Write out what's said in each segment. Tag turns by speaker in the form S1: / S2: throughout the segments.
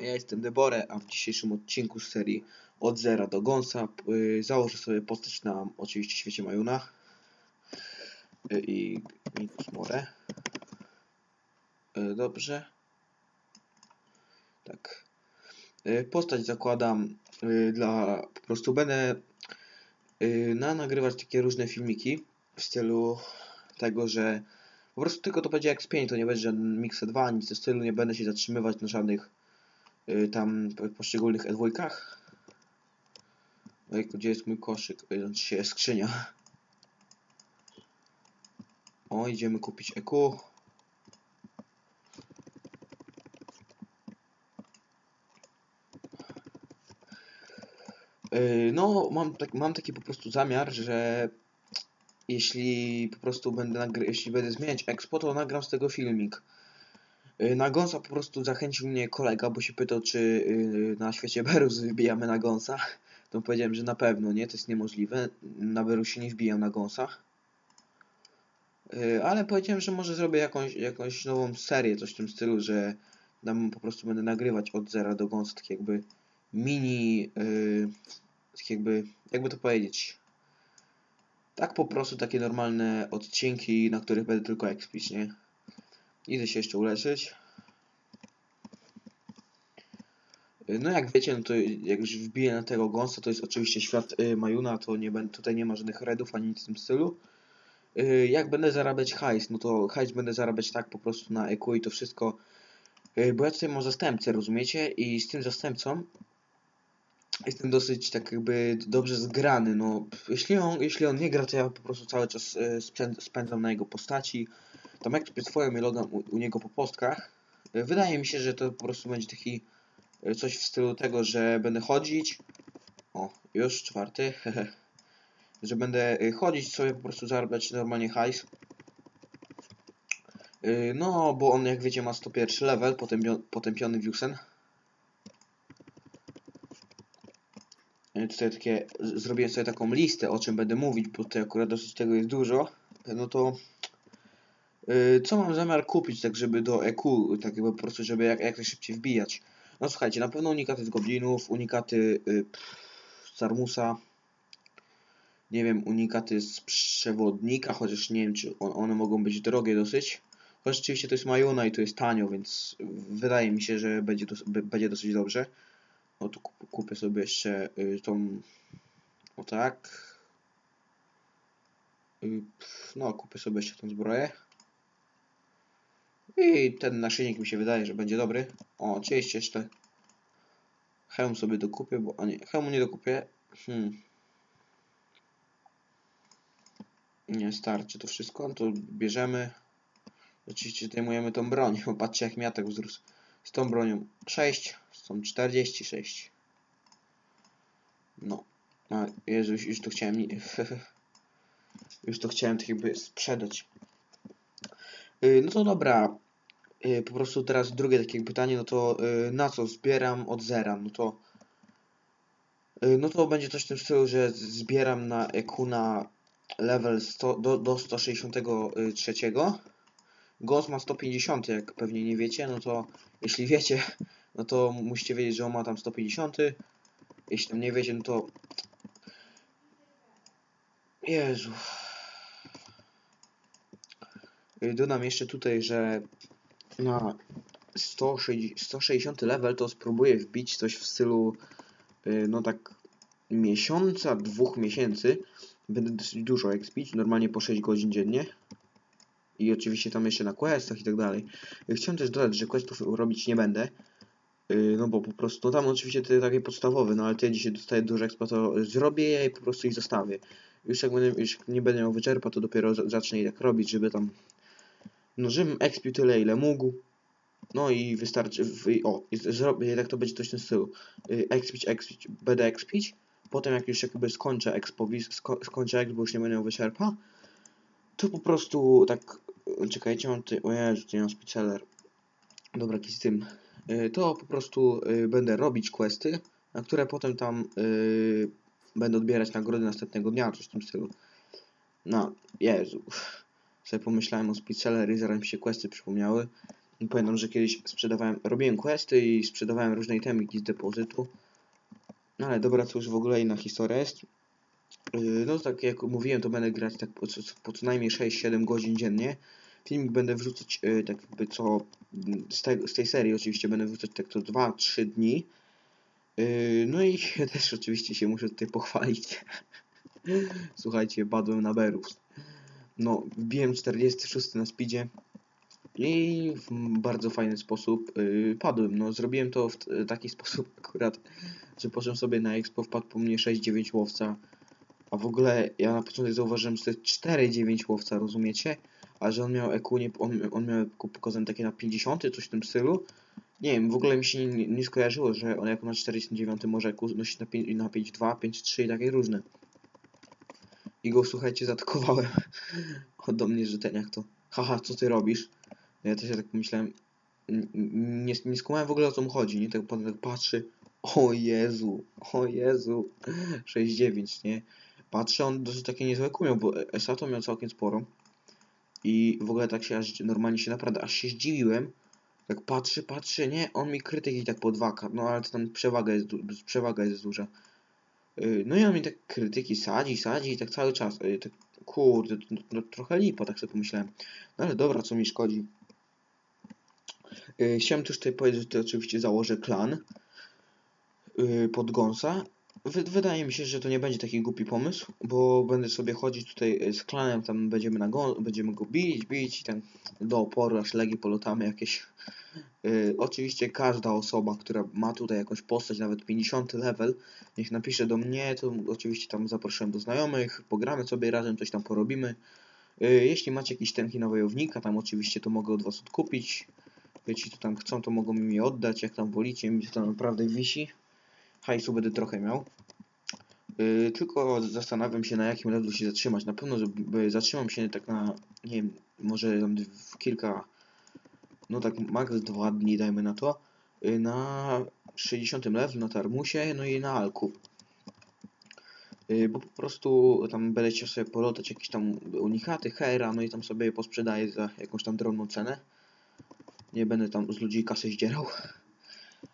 S1: Ja jestem Debore, a w dzisiejszym odcinku z serii Od Zera do Gonsa y, założę sobie postać na oczywiście świecie Majuna y, i Minus More. Y, Dobrze. Tak. Y, Postać zakładam y, dla... po prostu będę y, na nagrywać takie różne filmiki w stylu tego, że po prostu tylko to będzie X5, to nie będzie żaden Mixa 2, nic w stylu, nie będę się zatrzymywać na żadnych tam po- poszczególnych E2. Ojku, gdzie jest mój koszyk? Y, Znaczy się skrzynia. O, idziemy kupić EQ. Y, No, mam, tak, mam taki po prostu zamiar, że jeśli po prostu będę jeśli będę zmieniać expo, to nagram z tego filmik. Y, Na Gonsa po prostu zachęcił mnie kolega, bo się pytał, czy y, na świecie Berus wybijamy na Gonsa. To powiedziałem, że na pewno nie, to jest niemożliwe. Na Berusie nie wbijam na Gonsa. Y, Ale powiedziałem, że może zrobię jakąś, jakąś nową serię, coś w tym stylu, że tam po prostu będę nagrywać od zera do Gonsa, tak jakby mini, tak jakby, jakby to powiedzieć, tak po prostu takie normalne odcinki, na których będę tylko expić, nie? Idę się jeszcze uleczyć. Y, No jak wiecie, no to jak już wbiję na tego gąsa, to jest oczywiście świat y, Majuna, to nie będę, tutaj nie ma żadnych redów ani nic w tym stylu. Y, jak będę zarabiać hajs, no to hajs będę zarabiać tak po prostu na EQ i to wszystko, y, bo ja tutaj mam zastępcę, rozumiecie? I z tym zastępcą jestem dosyć tak jakby dobrze zgrany, no jeśli on, jeśli on nie gra, to ja po prostu cały czas y, spęd- spędzam na jego postaci. Tam jak swoją logam u, u niego po postkach. Y, Wydaje mi się, że to po prostu będzie taki y, coś w stylu tego, że będę chodzić. O, już czwarty. Że będę y, chodzić sobie po prostu zarabiać normalnie hajs. No, bo on jak wiecie ma 101 level, potępio- potępiony Wiusen. Tutaj takie, zrobiłem sobie taką listę, o czym będę mówić, bo tutaj akurat dosyć tego jest dużo. No to co mam zamiar kupić, tak żeby do EQ, tak jakby po prostu, żeby jak, jak najszybciej wbijać. No słuchajcie, na pewno unikaty z goblinów, unikaty y, nie wiem, unikaty z przewodnika, chociaż nie wiem, czy on, one mogą być drogie dosyć. Chociaż oczywiście to jest Majuna i to jest tanio, więc wydaje mi się, że będzie, dos będzie dosyć dobrze. No kup kupię sobie jeszcze y, tą, o tak. Y, no, kupię sobie jeszcze tą zbroję. I ten naszyjnik mi się wydaje, że będzie dobry. O, oczywiście jeszcze hełm sobie dokupię, bo... A nie, hełmu nie dokupię. Hmm. Nie starczy to wszystko, to bierzemy. Oczywiście zdejmujemy tą broń, bo patrzcie jak miatek wzrósł. Z tą bronią 6, z tą 46. No. A, Jezu, już, to chciałem... już to chciałem tak jakby sprzedać. Y, No to dobra. Y, Po prostu teraz drugie takie pytanie, no to y, na co zbieram od zera? No to y, no to będzie coś w tym stylu, że zbieram na EQ na level 100, do, do 163. Ghost ma 150, jak pewnie nie wiecie, no to jeśli wiecie, no to musicie wiedzieć, że on ma tam 150. Jeśli tam nie wiecie, no to Jezu. Dodam jeszcze tutaj, że na 160 160 level to spróbuję wbić coś w stylu y, no tak miesiąca, dwóch miesięcy. Będę dosyć dużo expić, normalnie po 6 godzin dziennie. I oczywiście tam jeszcze na questach i tak dalej. Y, Chciałem też dodać, że questów robić nie będę. y, No bo po prostu, no tam oczywiście te takie podstawowe, no ale te dzisiaj dostaję dużo expa, to zrobię je i po prostu ich zostawię. Już jak będę, już nie będę miał wyczerpa, to dopiero za- zacznę je tak robić, żeby tam no żebym expił tyle ile mógł. No i wystarczy, o, zrobię, tak to będzie coś w tym stylu. Y, Expić, expić, będę expić. Potem jak już jakby skończę expo, sko, skończę expo, bo już nie będę wyczerpa. To po prostu tak, czekajcie, mam tutaj, o Jezu, tutaj mam speedseller. Dobra, jakiś z tym. Y, To po prostu y, będę robić questy, na które potem tam będę odbierać nagrody następnego dnia, coś w tym stylu. No, Jezu. Sobie pomyślałem o speedseller i zaraz mi się questy przypomniały. Pamiętam, że kiedyś sprzedawałem, robiłem questy i sprzedawałem różne itemiki z depozytu. No ale dobra, to już w ogóle inna historia jest. Yy, No tak jak mówiłem, to będę grać tak po, po co najmniej 6-7 godzin dziennie. Filmik będę wrzucać yy, tak jakby co z, tego, z tej serii oczywiście będę wrzucać tak co 2-3 dni. Yy, No i też oczywiście się muszę tutaj pochwalić. Słuchajcie, padłem na berów. No, wbiłem 46 na speedzie i w bardzo fajny sposób yy, padłem. No, zrobiłem to w t- taki sposób akurat, że poszedłem sobie na expo, wpadł po mnie 6-9 łowca. A w ogóle ja na początku zauważyłem, że to jest 4-9 łowca, rozumiecie? A że on miał EQ, nie, on, on miał EQ pokazane takie na 50, coś w tym stylu. Nie wiem, w ogóle mi się nie, nie skojarzyło, że on jako na 49 może EQ nosić na 5 na 5.2, 5.3 i takie różne. I go, słuchajcie, zaatakowałem. On do mnie, że ten jak to. Haha, co ty robisz? Ja też tak pomyślałem. Nie, nie skumałem w ogóle o co mu chodzi, nie? Tak potem tak patrzy. O Jezu, o Jezu. 6-9, nie? Patrzę, on dosyć takie niezłe kumiał, bo ESA to miał całkiem sporo. I w ogóle tak się aż normalnie się naprawdę aż się zdziwiłem. Tak patrzy, patrzy, nie, on mi krytyki tak po dwa, no ale to tam przewaga jest, przewaga jest duża. Yy, No i on mi tak krytyki sadzi, sadzi i tak cały czas. Yy, Tak, kurde, trochę lipa, tak sobie pomyślałem. No ale dobra, co mi szkodzi. Yy, Chciałem też tutaj powiedzieć, że to oczywiście założę klan pod Gonsa. Wy, wydaje mi się, że to nie będzie taki głupi pomysł, bo będę sobie chodzić tutaj z klanem, tam będziemy, na go, będziemy go bić, bić i tam do oporu, aż legi polotamy jakieś. Yy, oczywiście każda osoba, która ma tutaj jakąś postać, nawet 50 level, niech napisze do mnie, to oczywiście tam zaprosiłem do znajomych, pogramy sobie razem, coś tam porobimy. Yy, jeśli macie jakieś tenki na wojownika, tam oczywiście to mogę od was odkupić. Jeśli to tam chcą, to mogą mi je oddać, jak tam wolicie, mi to tam naprawdę wisi. Hajsu będę trochę miał. Yy, tylko zastanawiam się na jakim levelu się zatrzymać. Na pewno zatrzymam się tak na, nie wiem, może kilka, no tak max dwa dni dajmy na to. Yy, na 60 levelu na Tarmusie, no i na Alku. Yy, bo po prostu tam będę chciał sobie polotać jakieś tam unikaty, hera, no i tam sobie je posprzedaję za jakąś tam drobną cenę. Nie będę tam z ludzi kasy zdzierał,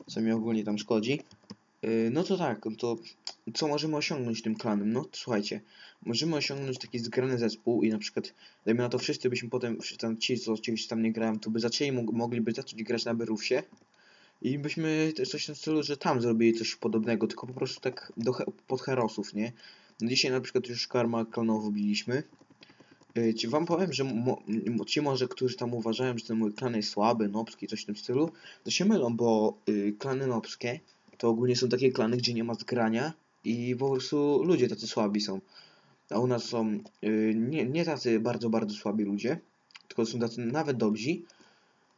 S1: co mi ogólnie tam szkodzi. Yy, No to tak, to co możemy osiągnąć tym klanem? No słuchajcie, możemy osiągnąć taki zgrany zespół i na przykład, dajmy na to wszyscy byśmy potem, tam ci, co oczywiście tam nie grają, to by zaczęli, mog- mogliby zacząć grać na Berufsie i byśmy coś w tym stylu, że tam zrobili coś podobnego, tylko po prostu tak do, pod herosów, nie? No Dzisiaj na przykład już karma klanowo biliśmy. Yy, Ci wam powiem, że mo, ci może, którzy tam uważają, że ten mój klan jest słaby, nobski, coś w tym stylu, to się mylą, bo y, klany nobskie to ogólnie są takie klany, gdzie nie ma zgrania i po prostu ludzie tacy słabi są. A u nas są y, nie, nie tacy bardzo, bardzo słabi ludzie, tylko są tacy nawet dobrzy.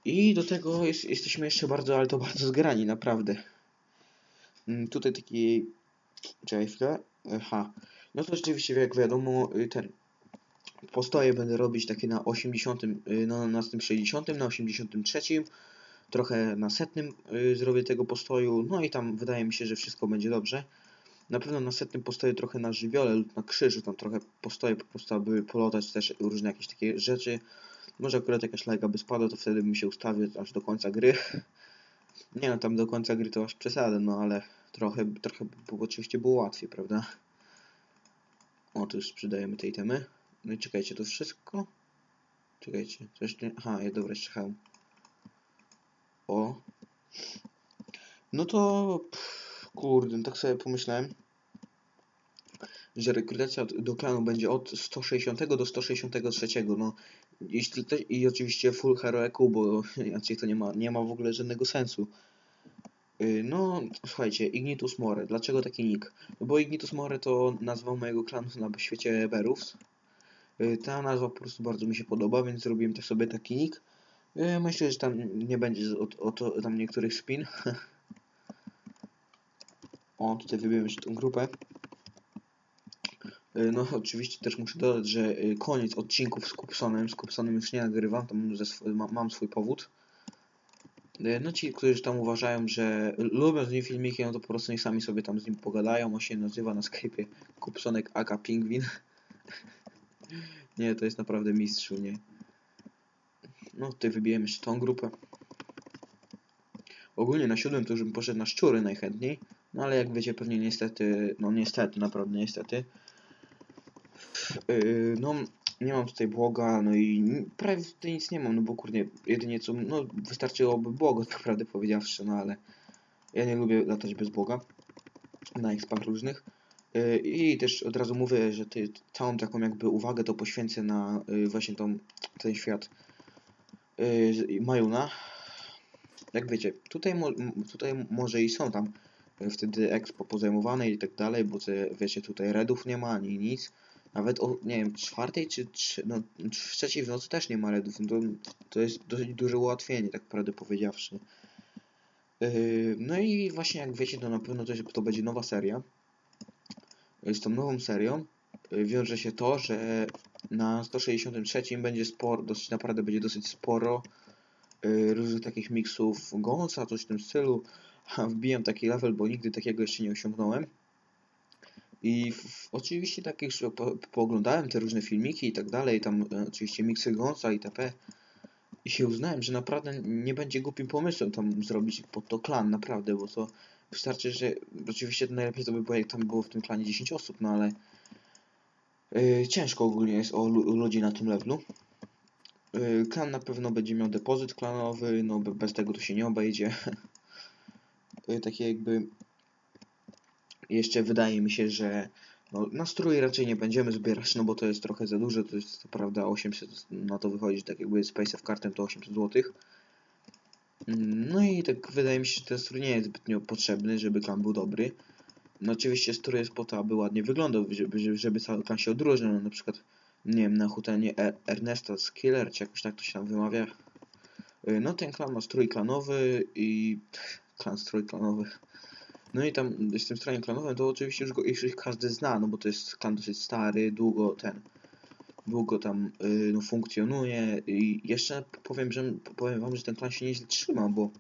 S1: I do tego jest, jesteśmy jeszcze bardzo, ale to bardzo zgrani, naprawdę. Mm, Tutaj taki... Czekaj chwilę. Aha. No to rzeczywiście, jak wiadomo, y, ten... Postoje będę robić takie na 80, y, na tym 60, na 83, trochę na setnym y, zrobię tego postoju, no i tam wydaje mi się, że wszystko będzie dobrze. Na pewno na setnym postoję trochę na żywiole lub na krzyżu, tam trochę postoję po prostu, aby polotać też różne jakieś takie rzeczy. Może akurat jakaś lega by spadła, to wtedy bym się ustawił aż do końca gry. Nie no, tam do końca gry to aż przesadę, no ale trochę, trochę by oczywiście było łatwiej, prawda? O, tu już sprzedajemy te itemy. No i czekajcie, to wszystko? Czekajcie, coś nie... Aha, ja dobra, hełm. O. No to... Pff, kurde, no tak sobie pomyślałem, że rekrutacja do klanu będzie od 160 do 163. No, jeśli I oczywiście full hero EQ, bo inaczej to nie ma, nie ma w ogóle żadnego sensu. Yy, No, słuchajcie, Ignitus More. Dlaczego taki nick? No bo Ignitus More to nazwa mojego klanu na świecie Berus. Yy, Ta nazwa po prostu bardzo mi się podoba, więc zrobiłem też sobie taki nick. Yy, Myślę, że tam nie będzie od, od, tam niektórych spin. O, tutaj jeszcze tą grupę. Yy, No, oczywiście też muszę dodać, że yy, koniec odcinków z Kupsonem. Z Kupsonem już nie nagrywam, tam mam swój powód. No ci, którzy tam uważają, że lubią z nim filmiki, no to po prostu niech sami sobie tam z nim pogadają. On się nazywa na Skype'ie Kupsonek aka Pingwin. nie, to jest naprawdę mistrzu, nie? No, tutaj wybijemy jeszcze tą grupę. Ogólnie na siódmym to już bym poszedł na szczury najchętniej. No ale jak wiecie, pewnie niestety, no niestety, naprawdę niestety. Yy, no, nie mam tutaj błoga, no i prawie tutaj nic nie mam, no bo kurde, jedynie co, no wystarczyłoby błogo, tak naprawdę powiedziawszy, no ale ja nie lubię latać bez błoga na expach różnych. Yy, I też od razu mówię, że ty, całą taką jakby uwagę to poświęcę na yy, właśnie tą, ten świat yy, Majuna. Jak wiecie, tutaj, mo tutaj może i są tam yy, wtedy expo pozajmowane i tak dalej, bo te, wiecie, tutaj redów nie ma ani nic. Nawet o, nie wiem, czwartej czy trzy, no, trzeciej w nocy też nie ma redów. No to, to jest dosyć duże ułatwienie, tak prawdę powiedziawszy. Yy, no i właśnie jak wiecie, to na pewno to, to będzie nowa seria. Yy, Z tą nową serią wiąże się to, że na 163 będzie sporo, dosyć naprawdę będzie dosyć sporo yy, różnych takich miksów Gonsa, coś w tym stylu. Wbijam taki level, bo nigdy takiego jeszcze nie osiągnąłem. I w, oczywiście tak już po, pooglądałem te różne filmiki i tak dalej, tam e, oczywiście miksy Gonsa itp. I się uznałem, że naprawdę nie będzie głupim pomysłem tam zrobić pod to klan, naprawdę, bo to wystarczy, że oczywiście najlepiej to by było, jak tam było w tym klanie 10 osób, no ale e, ciężko ogólnie jest o lu- ludzi na tym levelu. E, klan na pewno będzie miał depozyt klanowy, no be- bez tego to się nie obejdzie. E, takie jakby jeszcze wydaje mi się, że no, na strój raczej nie będziemy zbierać, no bo to jest trochę za dużo, to jest co prawda 800, na to wychodzi, tak jakby Space of Kartem to 800 zł. No i tak wydaje mi się, że ten strój nie jest zbytnio potrzebny, żeby klan był dobry. No oczywiście strój jest po to, aby ładnie wyglądał, żeby, żeby- cały klan się odróżniał, no, na przykład, nie wiem, na hutenie e Ernesta Skiller, czy jakoś tak to się tam wymawia. Y, No ten klan ma strój klanowy i... klan strój klanowy. No i tam z tym strojem klanowym to oczywiście już go już każdy zna, no bo to jest klan dosyć stary, długo ten, długo tam y, no, funkcjonuje i jeszcze powiem, że powiem wam, że ten klan się nieźle trzyma, bo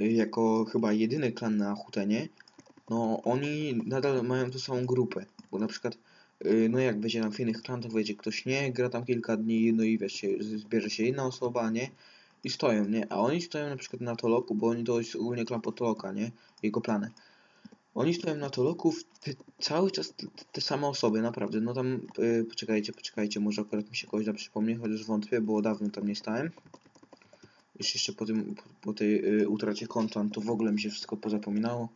S1: y, jako chyba jedyny klan na Hutenie, no oni nadal mają tą samą grupę, bo na przykład y, no jak będzie tam w innych klanach, wiecie, ktoś nie gra tam kilka dni, no i wiecie, zbierze się inna osoba, nie? I stoją, nie? A oni stoją na przykład na Toloku, bo oni to jest ogólnie klan Potoloka, nie? Jego plany. Oni stoją na Toloku cały czas te, te same osoby, naprawdę. No tam, y, poczekajcie, poczekajcie, może akurat mi się kogoś da przypomnie, chociaż wątpię, bo dawno tam nie stałem. Już jeszcze po tym, po, po tej y, utracie konta, to w ogóle mi się wszystko pozapominało.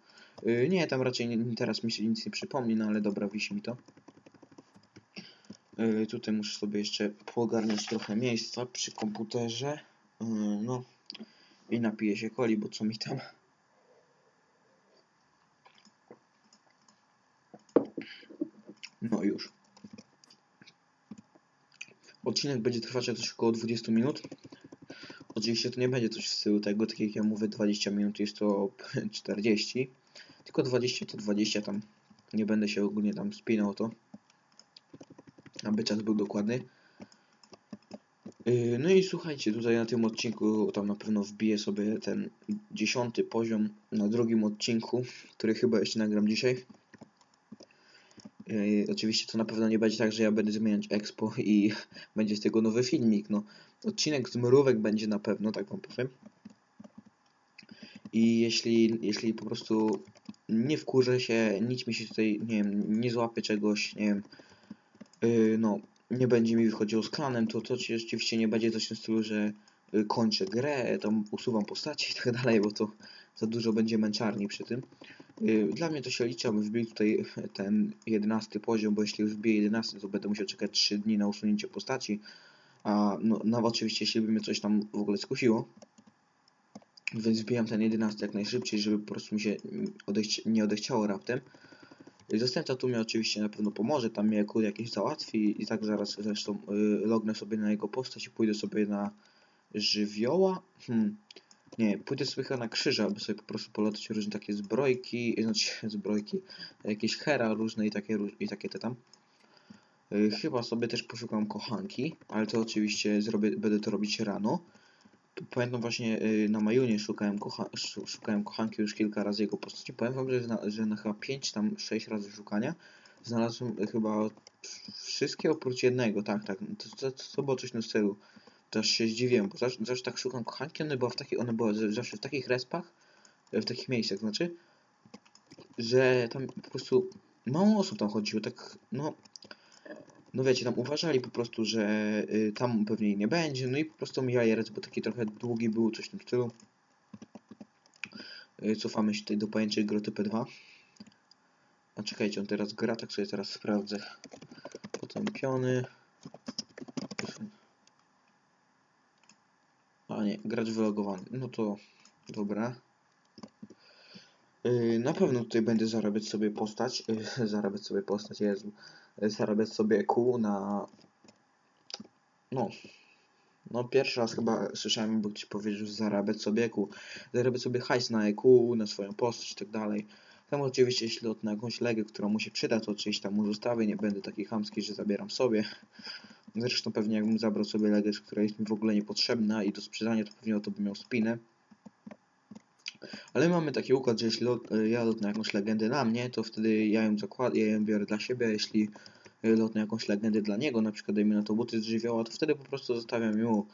S1: Y, nie, tam raczej nie, teraz mi się nic nie przypomni, no ale dobra, wisi mi to. Y, tutaj muszę sobie jeszcze poogarniać trochę miejsca przy komputerze. Y, no i napiję się coli, bo co mi tam. No już. Odcinek będzie trwać coś około 20 minut. Oczywiście to nie będzie coś w stylu tego, tak jak ja mówię, 20 minut jest to 40. Tylko 20 to 20 tam. Nie będę się ogólnie tam spinał to. Aby czas był dokładny. Yy, No i słuchajcie, tutaj na tym odcinku tam na pewno wbiję sobie ten dziesiąty poziom na drugim odcinku, który chyba jeszcze nagram dzisiaj. Yy, oczywiście to na pewno nie będzie tak, że ja będę zmieniać expo i będzie z tego nowy filmik. No, odcinek z mrówek będzie na pewno, tak wam powiem. I jeśli, jeśli po prostu nie wkurzę się, nic mi się tutaj, nie wiem, nie złapie czegoś, nie wiem, yy, no, nie będzie mi wychodziło z klanem, to to oczywiście nie będzie coś w stylu, że y, kończę grę, tam usuwam postaci i tak dalej, bo to za dużo będzie męczarni przy tym. Y, Dla mnie to się liczy, abym wbił tutaj ten 11 poziom, bo jeśli już wbiję 11, to będę musiał czekać 3 dni na usunięcie postaci. A no, no oczywiście, jeśli by mnie coś tam w ogóle skusiło, więc wbijam ten 11 jak najszybciej, żeby po prostu mi się odejść, nie odechciało raptem. Zastępca tu mi oczywiście na pewno pomoże, tam mnie kurde jakieś załatwi i tak zaraz zresztą y, lognę sobie na jego postać i pójdę sobie na żywioła. Hmm. Nie, pójdę sobie chyba na krzyża, aby sobie po prostu polatać różne takie zbrojki, znaczy zbrojki, jakieś hera różne i takie, i takie te tam. Y, Chyba sobie też poszukam kochanki, ale to oczywiście zrobię, będę to robić rano. Pamiętam właśnie y, na Majunie szukałem, kocha szu- szukałem kochanki już kilka razy jego postaci. Powiem wam, że na, że na chyba 5 tam 6 razy szukania znalazłem chyba wszystkie oprócz jednego, tak, tak. To, to, to było coś na stylu. też się zdziwiłem, bo zawsze, zawsze tak szukam kochanki, one była w takich, one były zawsze w takich respach, e, w takich miejscach, znaczy, że tam po prostu mało osób tam chodziło, tak, no, no wiecie, tam uważali po prostu, że y, tam pewnie jej nie będzie, no i po prostu mijali raz, bo taki trochę długi był, coś w tym stylu. Y, Cofamy się tutaj do pajęczej groty P2. A czekajcie, on teraz gra, tak sobie teraz sprawdzę. Potępiony. A nie, gracz wylogowany. No to dobra. Yy, na pewno tutaj będę zarabiać sobie postać. Yy, zarabiać sobie postać, Jezu. Zarabiać sobie kół na... No. No pierwszy raz chyba słyszałem, bo ktoś powiedział, że zarabiać sobie kół. Zarabiać sobie hajs na EQ, na swoją postać i tak dalej. Tam oczywiście jeśli lot na jakąś legę, która mu się przyda, to oczywiście tam mu zostawię, nie będę taki chamski, że zabieram sobie. Zresztą pewnie jakbym zabrał sobie legę, która jest mi w ogóle niepotrzebna i do sprzedania, to pewnie o to bym miał spinę. Ale mamy taki układ, że jeśli lot, y, ja lotnę jakąś legendę na mnie, to wtedy ja ją zakładam, ja ją biorę dla siebie, jeśli y, lotnę jakąś legendę dla niego, na przykład dajmy na to buty z żywioła, to wtedy po prostu zostawiam mu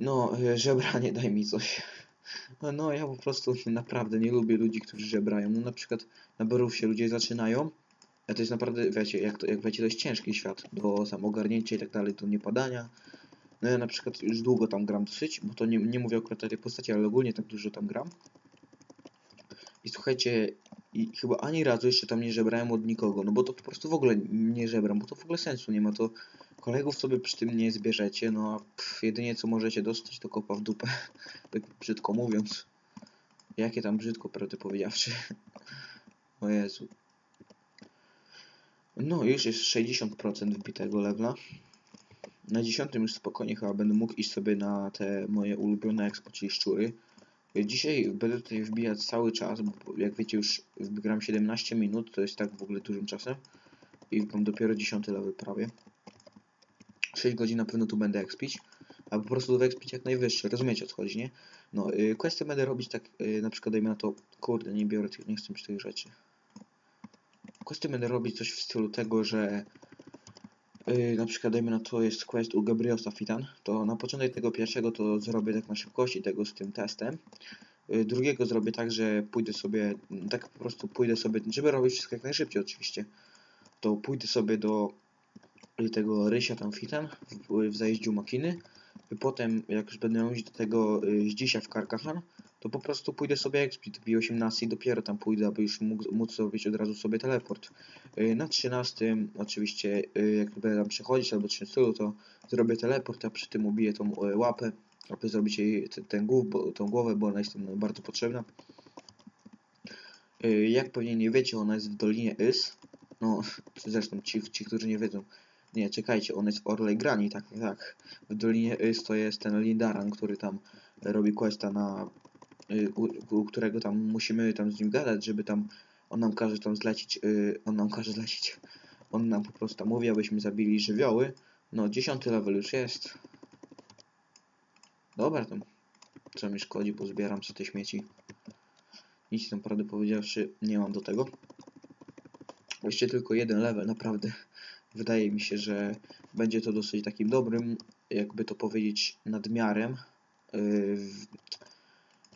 S1: no, y, żebranie, daj mi coś. No, ja po prostu naprawdę nie lubię ludzi, którzy żebrają. No, na przykład na Borussie ludzie zaczynają, a to jest naprawdę, wiecie, jak, to, jak wiecie, to jest ciężki świat do samogarnięcia i tak dalej, do niepadania. No ja na przykład już długo tam gram dosyć, bo to nie, nie mówię akurat o tej postaci, ale ogólnie tak dużo tam gram. I słuchajcie, i chyba ani razu jeszcze tam nie żebrałem od nikogo, no bo to po prostu w ogóle nie żebram, bo to w ogóle sensu nie ma, to kolegów sobie przy tym nie zbierzecie, no a pff, jedynie co możecie dostać to kopa w dupę, tak brzydko mówiąc. Jakie tam brzydko, prawdę powiedziawszy. O Jezu. No, już jest 60% wbitego levela. Na 10 już spokojnie chyba będę mógł iść sobie na te moje ulubione expo, czyli szczury. Dzisiaj będę tutaj wbijać cały czas, bo jak wiecie już gram 17 minut, to jest tak w ogóle dużym czasem. I mam dopiero 10 level prawie. 6 godzin na pewno tu będę expić, a po prostu expić jak najwyższe, rozumiecie o co chodzi, nie? No, y, questy będę robić tak, y, na przykład dajmy na to, kurde, nie biorę tych, nie chcę mieć tych rzeczy. Questy będę robić coś w stylu tego, że Yy, na przykład dajmy na to jest quest u Gabriosa Fitan, to na początek tego pierwszego to zrobię tak na szybkości tego z tym testem. Yy, drugiego zrobię tak, że pójdę sobie, tak po prostu pójdę sobie, żeby robić wszystko jak najszybciej oczywiście, to pójdę sobie do y, tego Rysia tam Fitan w, w zajeździu Makiny. Potem jak już będę iść do tego y, Zdzisia w Karkahan, to po prostu pójdę sobie expit w 18 i dopiero tam pójdę, aby już móc zrobić od razu sobie teleport. Y, Na 13 oczywiście y, jak będę tam przechodzić albo coś w stylu, to zrobię teleport, a przy tym ubiję tą y, łapę, aby zrobić jej ten, ten głów, bo, tą głowę, bo ona jest tam bardzo potrzebna. Jak pewnie nie wiecie, ona jest w Dolinie Is. No, zresztą ci, ci którzy nie wiedzą. Nie, czekajcie, ona jest w Orlej Grani, tak, tak. W Dolinie Is to jest ten Lindaran, który tam robi questa na... y, U, u którego tam musimy tam z nim gadać, żeby tam on nam każe tam zlecić, yy, on nam każe zlecić. On nam po prostu mówi, abyśmy zabili żywioły. No, 10 level już jest. Dobra, tam. Co mi szkodzi, bo zbieram sobie te śmieci. Nic tam prawdę powiedziawszy nie mam do tego. Jeszcze tylko jeden level, naprawdę. Wydaje mi się, że będzie to dosyć takim dobrym, jakby to powiedzieć, nadmiarem. Yy,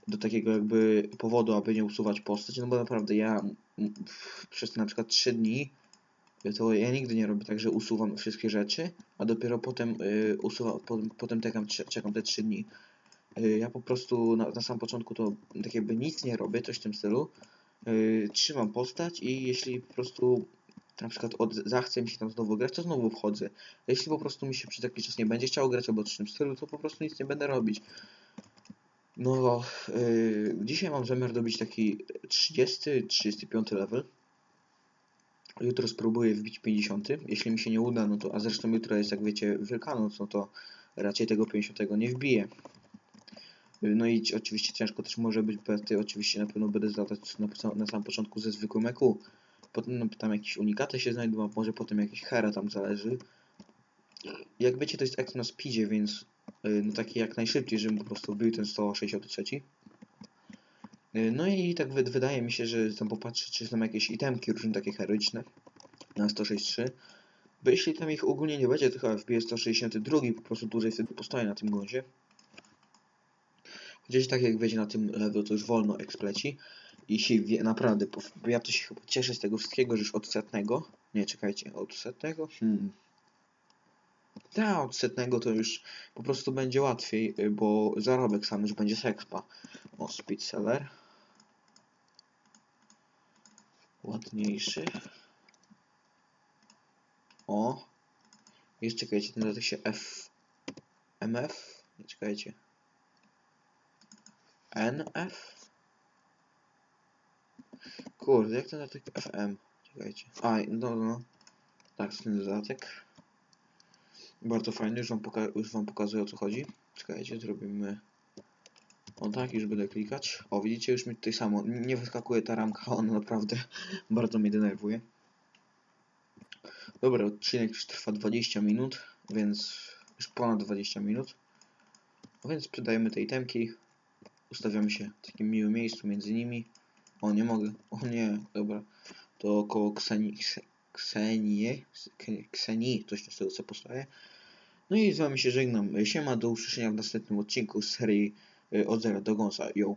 S1: do takiego jakby powodu, aby nie usuwać postać, no bo naprawdę ja przez na przykład 3 dni to ja nigdy nie robię tak, że usuwam wszystkie rzeczy, a dopiero potem y, usuwam, potem, potem czekam, czekam te 3 dni. Y, ja po prostu na, na samym początku to tak jakby nic nie robię, coś w tym stylu. Y, trzymam postać i jeśli po prostu na przykład od, zachce mi się tam znowu grać, to znowu wchodzę. Jeśli po prostu mi się przez jakiś czas nie będzie chciało grać albo coś w tym stylu, to po prostu nic nie będę robić. No, yy, dzisiaj mam zamiar dobić taki 30-35 level. Jutro spróbuję wbić 50. Jeśli mi się nie uda, no to, a zresztą jutro jest, jak wiecie, Wielkanoc, no to raczej tego 50 nie wbiję. Yy, No i ci- oczywiście ciężko też może być, bo tutaj oczywiście na pewno będę zlatać na, na samym początku ze zwykłym EQ. Potem no, tam jakieś unikaty się znajdą, a może potem jakieś hera tam zależy. Jak wiecie, to jest EQ na speedzie, więc no taki jak najszybciej, żebym po prostu wbił ten 163. Yy, No i tak wy- wydaje mi się, że tam popatrzę, czy są jakieś itemki różne takie heroiczne na 163. Bo jeśli tam ich ogólnie nie będzie, to chyba wbije 162, po prostu dłużej wtedy postoję na tym gruncie. Chociaż tak jak wejdzie na tym levelu, to już wolno ekspleci. I się wie, naprawdę, ja to się chyba cieszę z tego wszystkiego, że już od setnego. Nie, czekajcie, od setnego? Hmm. Tak, od setnego to już po prostu będzie łatwiej, y, bo zarobek sam już będzie z expa. O, speed seller. Ładniejszy. O. Jeszcze czekajcie, ten dodatek się F. MF? Nie, czekajcie. NF? Kurde, jak ten dodatek FM? Czekajcie. A, no, no. Tak, ten dodatek. Bardzo fajny, już wam, już wam pokazuję o co chodzi. Czekajcie, zrobimy... O tak, już będę klikać. O, widzicie, już mi tutaj samo. Nie wyskakuje ta ramka, ona naprawdę bardzo mnie denerwuje. Dobra, odcinek już trwa 20 minut, więc już ponad 20 minut. A więc sprzedajemy te itemki. Ustawiamy się w takim miłym miejscu między nimi. O, nie mogę. O nie, dobra. To około Kseni... Kse- Ksenie... Ksenie... Ksenii, coś z tego co powstaje. No i z wami się żegnam. Siema, do usłyszenia w następnym odcinku z serii y, Od Zera do Gąsa. Yo.